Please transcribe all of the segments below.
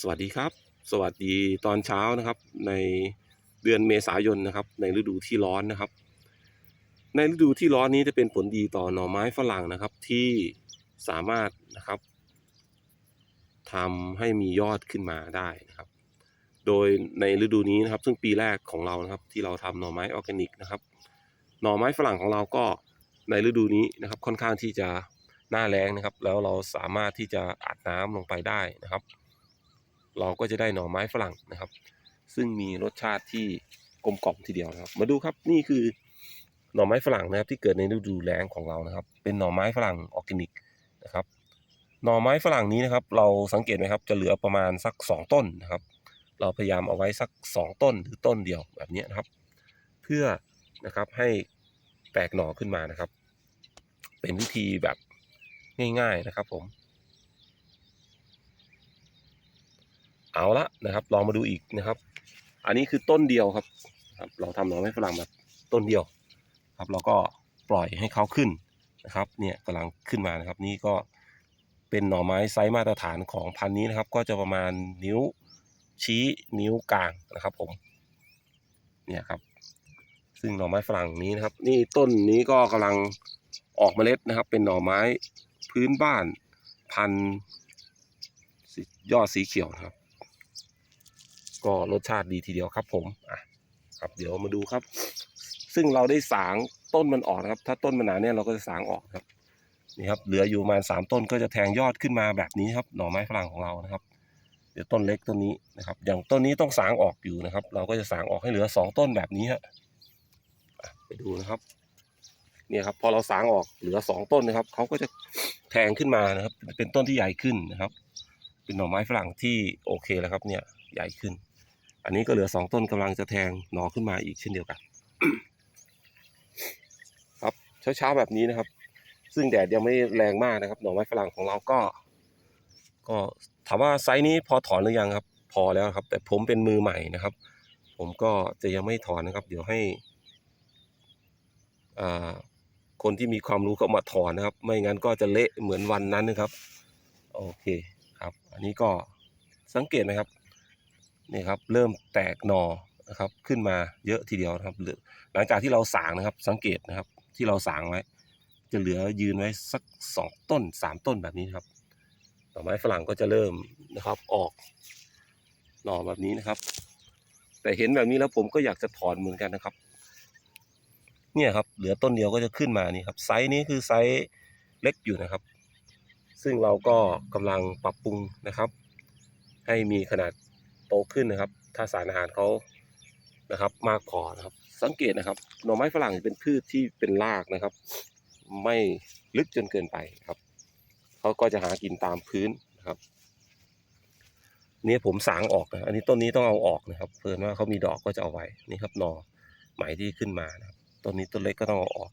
สวัสดีครับ สวัสดีตอนเช้านะครับ ในเดือนเมษายนนะครับ ในฤดูที่ร้อนนะครับ ในฤดูที่ร้อนนี้จะเป็นผลดีต่อหน่อไม้ฝรั่งนะครับ ที่สามารถนะครับทำให้มียอดขึ้นมาได้นะครับ โดยในฤดูนี้นะครับ ซึ่งปีแรกของเรานะครับ ที่เราทำหน่อไม้ออร์แกนิกนะครับ หน่อไม้ฝรั่งของเราก็ในฤดูนี้นะครับ ค่อนข้างที่จะหน้าแรงนะครับ แล้วเราสามารถที่จะอัดน้ำลงไปได้นะครับ เราก็จะได้หน่อไม้ฝรั่งนะครับ ซึ่งมีรสชาติที่กลมกล่อมทีเดียวนะครับ มาดูครับนี่คือหน่อไม้ฝรั่งนะครับที่เกิดในฤดูแล้งของเรานะครับ เป็นหน่อไม้ฝรั่งออร์แกนิกนะครับ หน่อไม้ฝรั่งนี้นะครับ เราสังเกตไหมครับจะเหลือประมาณสักสองต้นนะครับ เราพยายามเอาไว้สักสองต้นหรือต้นเดียวแบบนี้นะครับ เพื่อนะครับให้แตกหน่อขึ้นมานะครับ เป็นวิธีแบบง่าย ๆนะครับผม เอาละนะครับ ลองมาดูอีกนะครับ อันนี้คือต้นเดียวครับครับ เราทำหน่อไม้ฝรั่งแบบต้นเดียวครับเราก็ปล่อยให้เขาขึ้นนะครับ เนี่ยกำลังขึ้นมานะครับ นี่ก็เป็นหน่อไม้ไซส์มาตรฐานของพันธุ์นี้นะครับ ก็จะประมาณนิ้วชี้นิ้วกลางนะครับ ผม เนี่ยครับ ซึ่งหน่อไม้ฝรั่งนี้นะครับ นี่ต้นนี้ก็กำลังออกเมล็ดนะครับ เป็นหน่อไม้พื้นบ้านพันธุ์ยอดสีเขียวนะครับ ก็รสชาติดีทีเดียวครับผมอะครับเดี๋ยวมาดูครับ ซึ่งเราได้สางต้นมันออกนะครับ ถ้าต้นมันหนาเนี่ยเราก็จะสางออกครับนี่ครับเหลืออยู่ประมาณสามต้นก็จะแทงยอดขึ้นมาแบบนี้ครับ หน่อไม้ฝรั่งของเรานะครับ เดี๋ยวต้นเล็กต้นนี้นะครับ อย่างต้นนี้ต้องสางออกอยู่นะครับ เราก็จะสางออกให้เหลือสองต้นแบบนี้ฮะอะไปดูนะครับ เนี่ยครับ พอเราสางออกเหลือสองต้นนะครับเขาก็จะแทงขึ้นมานะครับ เป็นต้นที่ใหญ่ขึ้นนะครับ เป็นหน่อไม้ฝรั่งที่โอเคแล้วครับ เนี่ยใหญ่ขึ้น อันนี้ก็เหลือสองต้นกำลังจะแทงหน่อขึ้นมาอีกเช่นเดียวกัน ครับเช้าๆแบบนี้นะครับ ซึ่งแดดยังไม่แรงมากนะครับ หน่อไม้ฝรั่งของเราก็ ก็ถามว่าไซส์นี้พอถอนหรือยังครับ พอแล้วครับ แต่ผมเป็นมือใหม่นะครับ ผมก็จะยังไม่ถอนนะครับ เดี๋ยวให้อ่าคนที่มีความรู้เขามาถอนนะครับ ไม่งั้นก็จะเละเหมือนวันนั้นนะครับ โอเคครับ อันนี้ก็สังเกตไหมครับ นี่ครับเริ่มแตกหนอนะครับขึ้นมาเยอะทีเดียวนะครับเหลือหลังจากที่เราสางนะครับสังเกตนะครับที่เราสางไว้ จะเหลือยืนไว้สักสองต้นสามต้นแบบนี้ครับหน่อไม้ฝรั่งก็จะเริ่มนะครับออกหน่อแบบนี้นะครับ แต่เห็นแบบนี้แล้วผมก็อยากจะถอนเหมือนกันนะครับ เนี่ยครับเหลือต้นเดียวก็จะขึ้นมานี่ครับไซส์นี้คือไซส์เล็กอยู่นะครับ ซึ่งเราก็กำลังปรับปรุงนะครับ ให้มีขนาด โตขึ้นนะครับ ถ้าสารอาหารเขานะครับ มากพอนะครับ สังเกตนะครับหน่อไม้ฝรั่งเป็นพืชที่เป็นรากนะครับ ไม่ลึกจนเกินไปครับเขาก็จะหากินตามพื้นนะครับนี่ผมสางออกนะอันนี้ต้นนี้ต้องเอาออกนะครับ เพื่อนว่าเขามีดอกก็จะเอาไว้นี่ครับหน่อไหมที่ขึ้นมานะครับต้นนี้ต้นเล็กก็ต้องเอาออก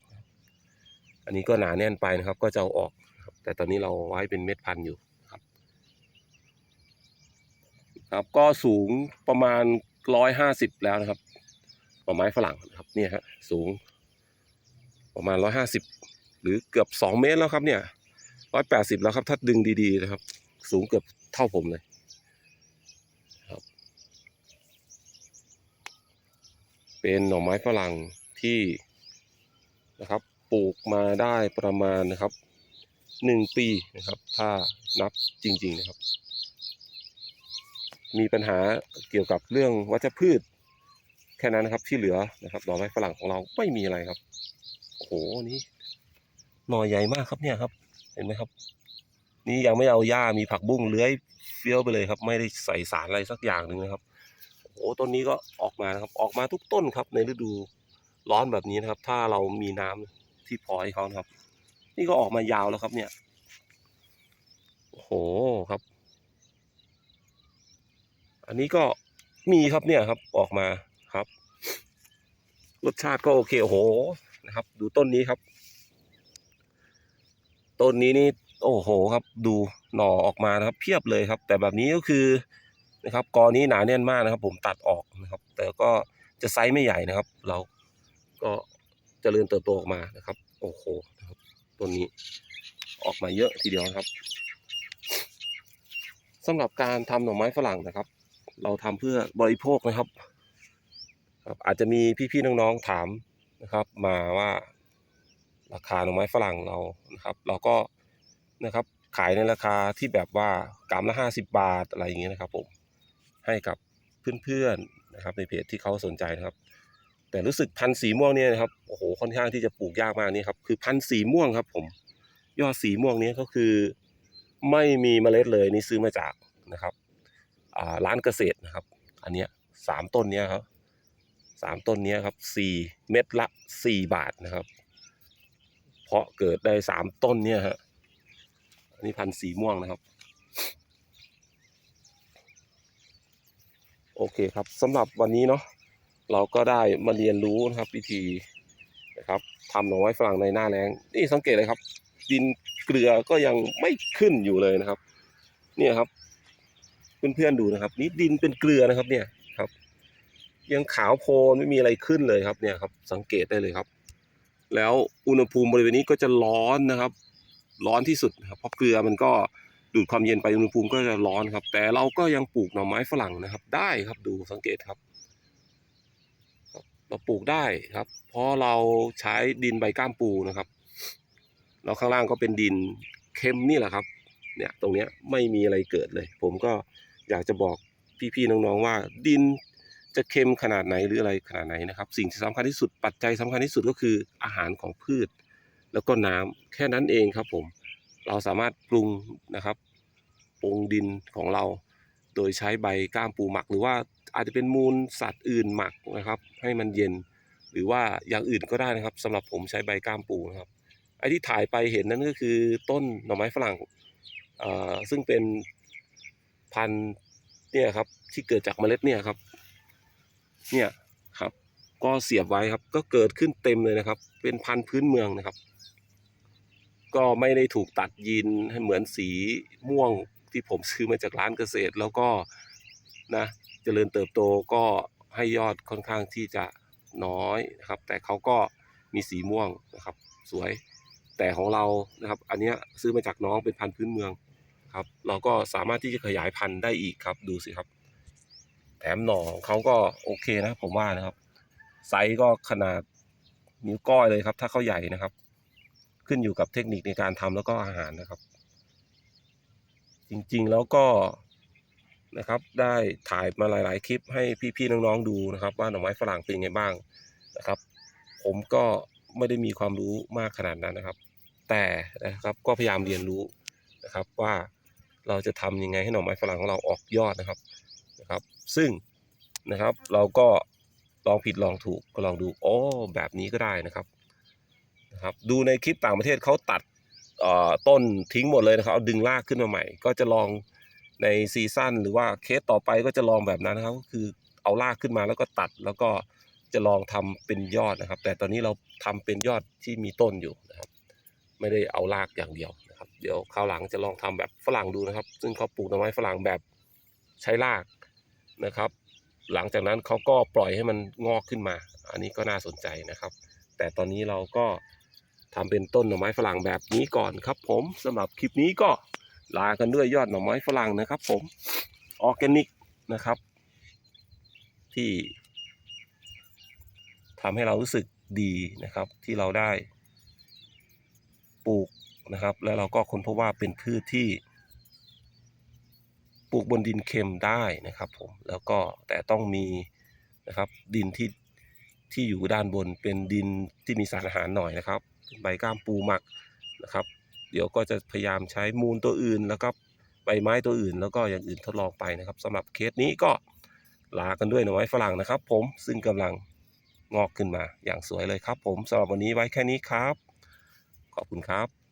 อันนี้ก็หนาแน่นไปนะครับ ก็จะเอาออกแต่ตอนนี้เราไว้เป็นเม็ดพันธุ์อยู่ ครับก็สูงประมาณร้อยห้าสิบแล้วนะครับหน่อไม้ฝรั่งนะครับเนี่ยฮะสูง ประมาณร้อยห้าสิบหรือเกือบสองเมตรแล้วครับเนี่ยร้อยแปดสิบแล้วครับถ้าดึงดีๆนะครับ สูงเกือบเท่าผมเลยครับ เป็นหน่อไม้ฝรั่งที่นะครับ ปลูกมาได้ประมาณนะครับหนึ่งปีนะครับ ถ้านับจริง ๆ นะครับ มีปัญหาเกี่ยวกับเรื่องวัชพืช แค่นั้นนะครับ ที่เหลือนะครับหน่อไม้ฝรั่งของเราไม่มีอะไรครับโอ้โหนี่หน่อใหญ่มากครับเนี่ยครับ เห็นไหมครับ นี่ยังไม่เอาหญ้ามีผักบุ้งเลื้อยเฟี้ยวไปเลยครับ ไม่ได้ใส่สารอะไรสักอย่างหนึ่งนะครับโอ้ต้นนี้ก็ออกมานะครับ ออกมาทุกต้นครับ ในฤดูร้อนแบบนี้นะครับ ถ้าเรามีน้ำที่พอให้เขานะครับ นี่ก็ออกมายาวแล้วครับเนี่ย โอ้โหครับ อันนี้ก็มีครับเนี่ยครับออกมาครับ รสชาติก็โอเคโอ้โหนะครับ ดูต้นนี้ครับ ต้นนี้นี่โอ้โหครับ ดูหน่อออกมานะครับ เพียบเลยครับ แต่แบบนี้ก็คือนะครับกอนี้หนาแน่นมากนะครับ ผมตัดออกนะครับ แต่ก็จะไซส์ไม่ใหญ่นะครับ เราก็เจริญเติบโตออกมานะครับ โอ้โหนะครับต้นนี้ออกมาเยอะทีเดียวนะครับสำหรับการทำหน่อไม้ฝรั่งนะครับ เราทำเพื่อบริโภคนะครับครับ อาจจะมีพี่ๆน้องๆถามนะครับ มาว่าราคาหน่อไม้ฝรั่งเรานะครับ เราก็นะครับขายในราคาที่แบบว่ากรัมละห้าสิบบาทอะไรอย่างเงี้ยนะครับ ผมให้กับเพื่อนๆนะครับ ในเพจที่เขาสนใจนะครับ แต่รู้สึกพันธุ์สีม่วงเนี่ยนะครับโอ้โหค่อนข้างที่จะปลูกยากมากนี่ครับคือพันธุ์สีม่วงครับ ผมยอดสีม่วงนี้ก็คือ ไม่มีเมล็ดเลยนี่ซื้อมาจากนะครับ ร้านเกษตรนะครับ อันเนี้ยสามต้นเนี้ยครับสามต้นเนี้ยครับสี่เม็ดละสี่บาทนะครับ เพราะเกิดได้สามต้นเนี่ยฮะอันนี้พันธุ์สีม่วงนะครับ โอเคครับสำหรับวันนี้เนาะเราก็ได้มาเรียนรู้นะครับวิธีนะครับทำหน่อไม้ฝรั่งในหน้าแล้งนี่สังเกตเลยครับ ดินเกลือก็ยังไม่ขึ้นอยู่เลยนะครับ เนี่ยครับ เพื่อนๆดูนะครับ นี่ดินเป็นเกลือนะครับเนี่ยครับ ยังขาวโพลนไม่มีอะไรขึ้นเลยครับเนี่ยครับ สังเกตได้เลยครับ แล้วอุณหภูมิบริเวณนี้ก็จะร้อนนะครับ ร้อนที่สุดครับเพราะเกลือมันก็ดูดความเย็นไปอุณหภูมิก็จะร้อนครับ แต่เราก็ยังปลูกหน่อไม้ฝรั่งนะครับ ได้ครับดูสังเกตครับ เราปลูกได้ครับ เพราะเราใช้ดินใบก้ามปูนะครับแล้วข้างล่างก็เป็นดินเค็มนี่แหละครับ เนี่ยตรงเนี้ยไม่มีอะไรเกิดเลย ผมก็ อยากจะบอกพี่ๆน้องๆว่าดินจะเค็มขนาดไหนหรืออะไรขนาดไหนนะครับ สิ่งที่สำคัญที่สุดปัจจัยสำคัญที่สุดก็คืออาหารของพืช แล้วก็น้ำแค่นั้นเองครับผม เราสามารถปรุงนะครับปรุงดินของเรา โดยใช้ใบก้ามปูหมัก หรือว่าอาจจะเป็นมูลสัตว์อื่นหมักนะครับ ให้มันเย็น หรือว่าอย่างอื่นก็ได้นะครับสำหรับผมใช้ใบก้ามปูนะครับไอ้ที่ถ่ายไปเห็นนั่นก็คือต้นหน่อไม้ฝรั่งอ่อซึ่งเป็น พันธุ์เนี่ยครับ ที่เกิดจากเมล็ดเนี่ยครับ เนี่ยครับ ก็เสียบไว้ครับ ก็เกิดขึ้นเต็มเลยนะครับ เป็นพันธุ์พื้นเมืองนะครับ ก็ไม่ได้ถูกตัดยีนให้เหมือนสีม่วงที่ผมซื้อมาจากร้านเกษตร แล้วก็นะเจริญเติบโตก็ให้ยอดค่อนข้างที่จะน้อยนะครับ แต่เขาก็มีสีม่วงนะครับ สวยแต่ของเรานะครับ อันนี้ซื้อมาจากน้องเป็นพันธุ์พื้นเมือง ครับ เราก็สามารถที่จะขยายพันธุ์ได้อีกครับ ดูสิครับ แถมหน่อเขาก็โอเคนะผมว่านะครับ ไซส์ก็ขนาดนิ้วก้อยเลยครับ ถ้าเขาใหญ่นะครับ ขึ้นอยู่กับเทคนิคในการทำแล้วก็อาหารนะครับ จริงๆแล้วก็นะครับ ได้ถ่ายมาหลาย ๆ คลิปให้พี่ๆน้องๆดูนะครับ ว่าหน่อไม้ฝรั่งเป็นไงบ้างนะครับ ผมก็ไม่ได้มีความรู้มากขนาดนั้นนะครับ แต่นะครับก็พยายามเรียนรู้นะครับว่า เราจะทำยังไงให้หน่อไม้ฝรั่งของเราออกยอดนะครับนะครับ ซึ่งนะครับเราก็ลองผิดลองถูกก็ลองดูโอ้แบบนี้ก็ได้นะครับนะครับดูในคลิปต่างประเทศเขาตัดเอ่อต้นทิ้งหมดเลยนะครับเอาดึงรากขึ้นมาใหม่ ก็จะลองในซีซั่นหรือว่าเคสต่อไปก็จะลองแบบนั้นนะครับก็คือเอารากขึ้นมาแล้วก็ตัดแล้วก็จะลองทำเป็นยอดนะครับ แต่ตอนนี้เราทำเป็นยอดที่มีต้นอยู่นะครับ ไม่ได้เอารากอย่างเดียว เดี๋ยวคราวหลังจะลองทำแบบฝรั่งดูนะครับ ซึ่งเขาปลูกต้นไม้ฝรั่งแบบใช้รากนะครับ หลังจากนั้นเขาก็ปล่อยให้มันงอกขึ้นมา อันนี้ก็น่าสนใจนะครับ แต่ตอนนี้เราก็ทำเป็นต้นหน่อไม้ฝรั่งแบบนี้ก่อนครับ ผมสำหรับคลิปนี้ก็ลากันด้วยยอดหน่อไม้ฝรั่งนะครับ ผมออร์แกนิกนะครับ ที่ทำให้เรารู้สึกดีนะครับ ที่เราได้ปลูก นะครับ แล้วเราก็ค้นพบว่าเป็นพืชที่ปลูกบนดินเค็มได้นะครับผมแล้วก็แต่ต้องมีนะครับดินที่ที่อยู่ด้านบนเป็นดินที่มีสารอาหารหน่อยนะครับ ใบก้ามปูหมักนะครับ เดี๋ยวก็จะพยายามใช้มูลตัวอื่น แล้วก็ใบไม้ตัวอื่น แล้วก็อย่างอื่นทดลองไปนะครับสำหรับเคสนี้ก็ลากันด้วยหน่อไม้ฝรั่งนะครับ ผมซึ่งกำลังงอกขึ้นมาอย่างสวยเลยครับ ผมสำหรับวันนี้ไว้แค่นี้ครับ ขอบคุณครับ